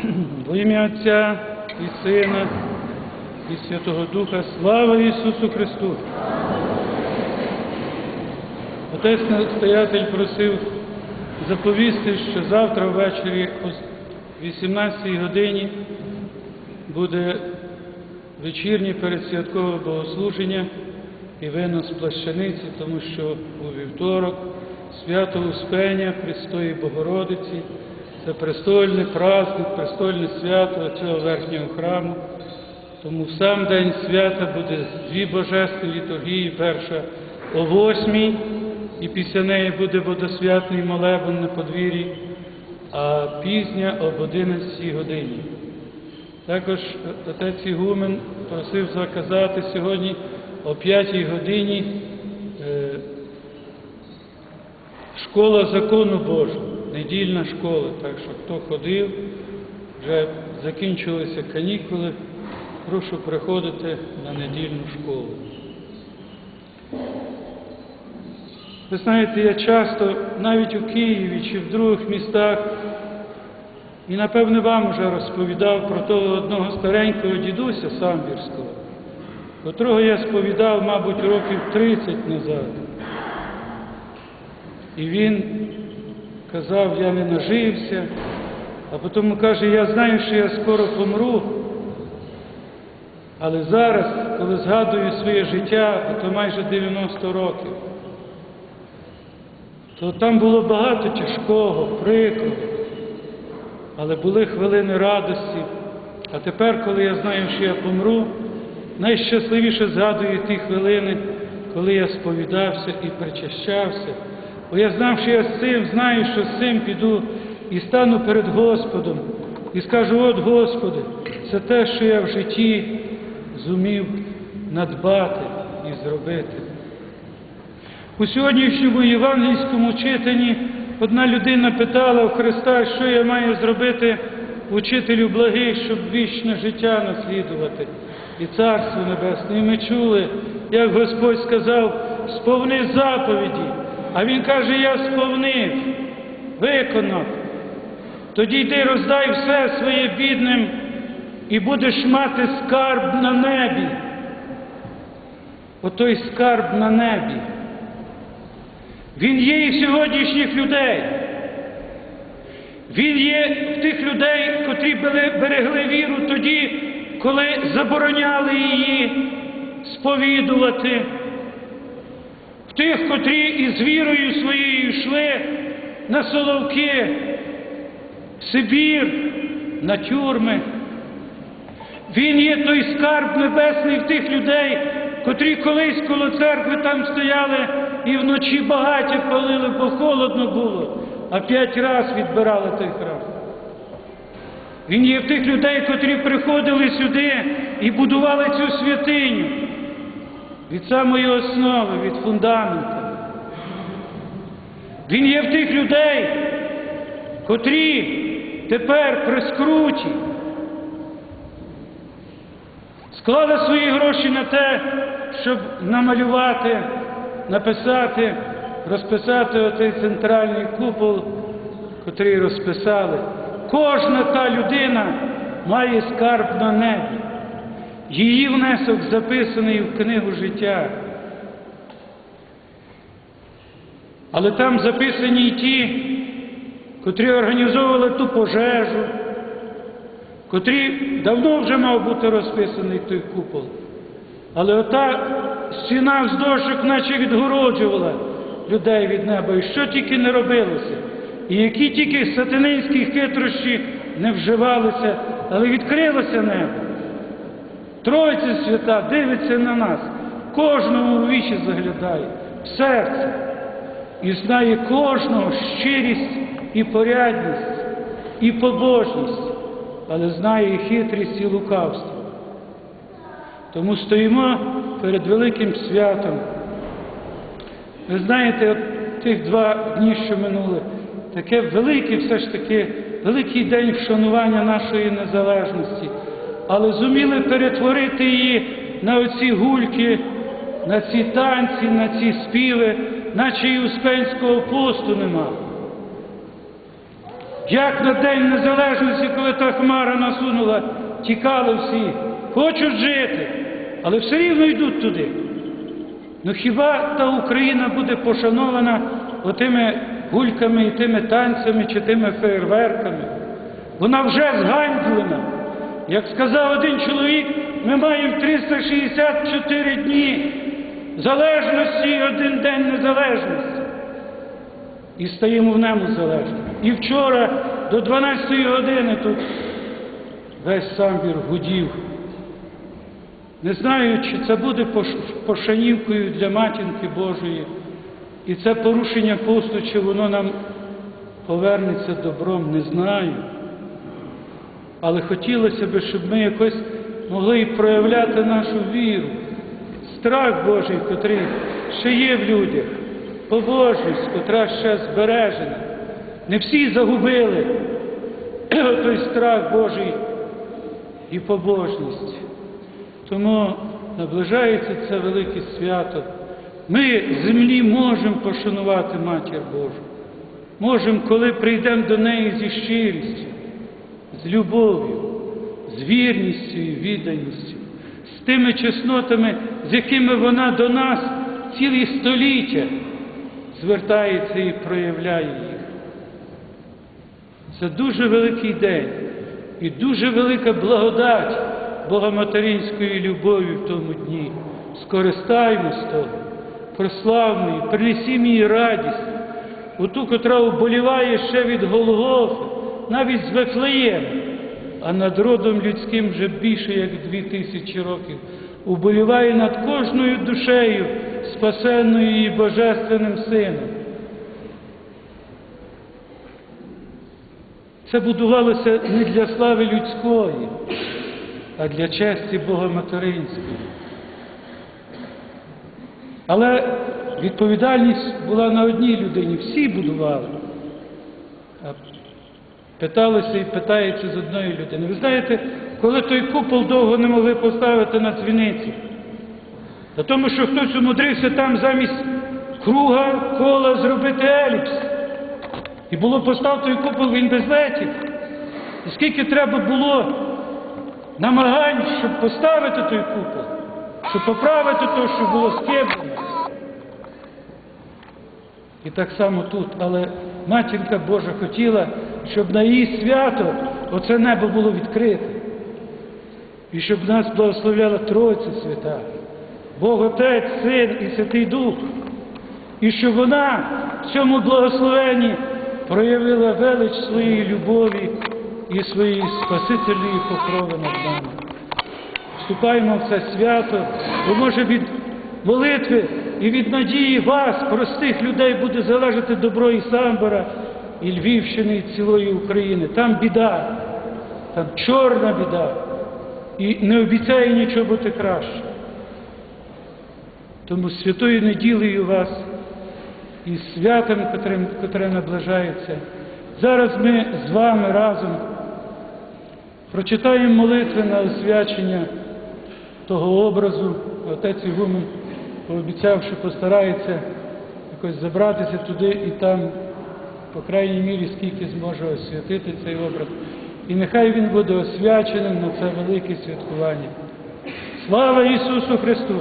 Во ім'я Отця і Сина і Святого Духа, слава Ісусу Христу! Отець настоятель просив заповісти, що завтра ввечері о 18 годині буде вечірнє передсвяткове богослуження і винос плащаниці, тому що у вівторок свято Успення Престої Богородиці, це престольний праздник, престольне свято цього верхнього храму. Тому в сам день свята буде дві божественні літургії, перша о восьмій, і після неї буде водосвятний молебен на подвір'ї, а пізня об 11 годині. Також отець Ігумен просив заказати сьогодні о 5 годині е, школа закону Божого, недільна школа. Так що хто ходив, вже закінчилися канікули, прошу приходити на недільну школу. Ви знаєте, я часто навіть у Києві чи в других містах, і напевне вам вже розповідав про того одного старенького дідуся самбірського, котрого я сповідав, мабуть, років 30 назад. І він казав, я не нажився, а потім каже, я знаю, що я скоро помру. Але зараз, коли згадую своє життя, то майже 90 років, то там було багато тяжкого, прикрого, але були хвилини радості. А тепер, коли я знаю, що я помру, найщасливіше згадую ті хвилини, коли я сповідався і причащався. Бо я знав, що я з цим знаю, що з цим піду і стану перед Господом і скажу, от Господи, це те, що я в житті зумів надбати і зробити. У сьогоднішньому євангельському читанні одна людина питала у Христа, що я маю зробити учителю благий, щоб вічне життя наслідувати і Царство Небесне. І ми чули, як Господь сказав, сповни заповіді. А Він каже, я сповнив, виконав. Тоді йди роздай все своє бідним і будеш мати скарб на небі. Отой скарб на небі. Він є і в сьогоднішніх людей. Він є в тих людей, котрі берегли віру тоді, коли забороняли її сповідувати, тих, котрі із вірою своєю йшли на Соловки, Сибір, на тюрми. Він є той скарб небесний в тих людей, котрі колись коло церкви там стояли і вночі багаття палили, бо холодно було, а п'ять раз відбирали той храм. Він є в тих людей, котрі приходили сюди і будували цю святиню від самої основи, від фундамента. Він є в тих людей, котрі тепер при скруті склали свої гроші на те, щоб намалювати, написати, розписати оцей центральний купол, котрий розписали. Кожна та людина має скарб на небі. Її внесок записаний в книгу життя. Але там записані й ті, котрі організовували ту пожежу, котрі давно вже мав бути розписаний той купол. Але ота стіна вздовжок наче відгороджувала людей від неба. І що тільки не робилося, і які тільки сатанинські хитрощі не вживалися, але відкрилося небо. Тройця свята дивиться на нас, кожному у вічі заглядає, в серце, і знає кожного щирість і порядність, і побожність, але знає і хитрість, і лукавство. Тому стоїмо перед великим святом. Ви знаєте, от тих два дні, що минули, таке велике, все ж таки, великий день вшанування нашої незалежності, але зуміли перетворити її на оці гульки, на ці танці, на ці співи, наче і Успенського посту нема. Як на День Незалежності, коли та хмара насунула, тікали всі, хочуть жити, але все рівно йдуть туди. Ну хіба та Україна буде пошанована отими гульками і тими танцями чи тими фейерверками? Вона вже зганьблена. Як сказав один чоловік, ми маємо 364 дні залежності і один день незалежності. І стаємо в ньому залежними. І вчора до 12 години тут весь самбір гудів. Не знаю, чи це буде пошанівкою для матінки Божої, і це порушення посту, чи воно нам повернеться добром, не знаю. Але хотілося б, щоб ми якось могли проявляти нашу віру, страх Божий, котрий ще є в людях, побожність, котра ще збережена. Не всі загубили той страх Божий і побожність. Тому наближається це велике свято. Ми землі можемо пошанувати Матір Божу. Можемо, коли прийдемо до неї зі щирістю, з любов'ю, з вірністю і відданістю, з тими чеснотами, з якими вона до нас цілі століття звертається і проявляє їх. Це дуже великий день і дуже велика благодать Богоматеринської любові в тому дні. Скористаємо з того, прославмо її, принесімо їй радість, оту, котра уболіває ще від Голгофи, навіть з Вифлеєм, а над родом людським вже більше як дві тисячі років, уболіває над кожною душею, спасенною її Божественним Сином. Це будувалося не для слави людської, а для честі Бога Материнської. Але відповідальність була на одній людині, всі будували. Питалися і питається з одної людини. Ви знаєте, коли той купол довго не могли поставити на дзвіниці, та тому що хтось умудрився там замість круга кола зробити еліпс. І було постав купол, він без летів. І скільки треба було намагань, щоб поставити той купол, щоб поправити те, що було скеблено. І так само тут, але матінка Божа хотіла, щоб на її свято оце небо було відкрите. І щоб нас благословляла Тройця Свята, Бог Отець, Син і Святий Дух. І щоб вона в цьому благословенні проявила велич своєї любові і своєї спасительної покрови над нами. Вступаємо в це свято, бо може від молитви і від надії вас, простих людей, буде залежати добро і Самбора, і Львівщини, і цілої України. Там біда, там чорна біда, і не обіцяє нічого бути краще. Тому святою неділею вас і святом, котре, наближається. Зараз ми з вами разом прочитаємо молитви на освячення того образу. Отець Ігумен пообіцяв, що постарається якось забратися туди і там, по крайній мірі, скільки зможе освятити цей образ. І нехай він буде освяченим на це велике святкування. Слава Ісусу Христу!